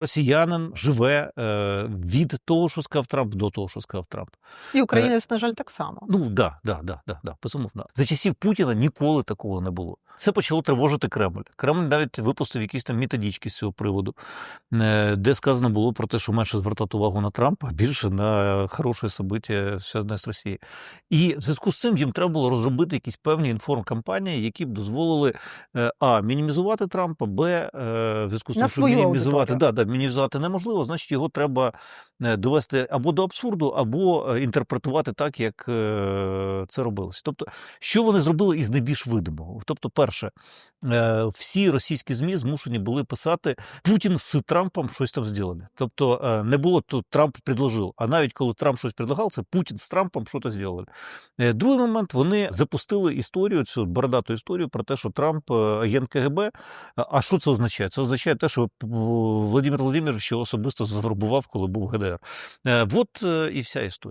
Росіянин живе е, від того, що сказав Трамп, до того, що сказав Трамп. І українець, на жаль, так само. Ну да, да, да, да, да, безумовно. За часів Путіна ніколи такого не було. Це почало тривожити Кремль. Кремль навіть випустив якісь там методички з цього приводу, е, де сказано було про те, що менше звертати увагу на Трампа, а більше на хороше собиття зв'язане з Росією. І в зв'язку з цим їм треба було розробити якісь певні інформкампанії, які б дозволили е, а мінімізувати Трампа, б е, в зв'язку з тим, що мінімізувати, да, да, мінімізувати неможливо, значить його треба довести або до абсурду, або е, інтерпретувати так, як е, це робилось. Тобто, що вони зробили із найбільш видимого? Тобто, перше, е, всі російські змі змушені були писати Путін з Трампом щось там зробили. Тобто е, не було то Трамп предложив, а навіть коли Трамп щось предлагав, це Путін з Трампом щось зробили. Е, Другий момент вони запустили історію, цю бородату історію про те, що Трамп е, агент КГБ. А- що це означає? Це означає те, що Володимир Володимирович його особисто завербував, коли був в ГДР. Вот От е, вся історія.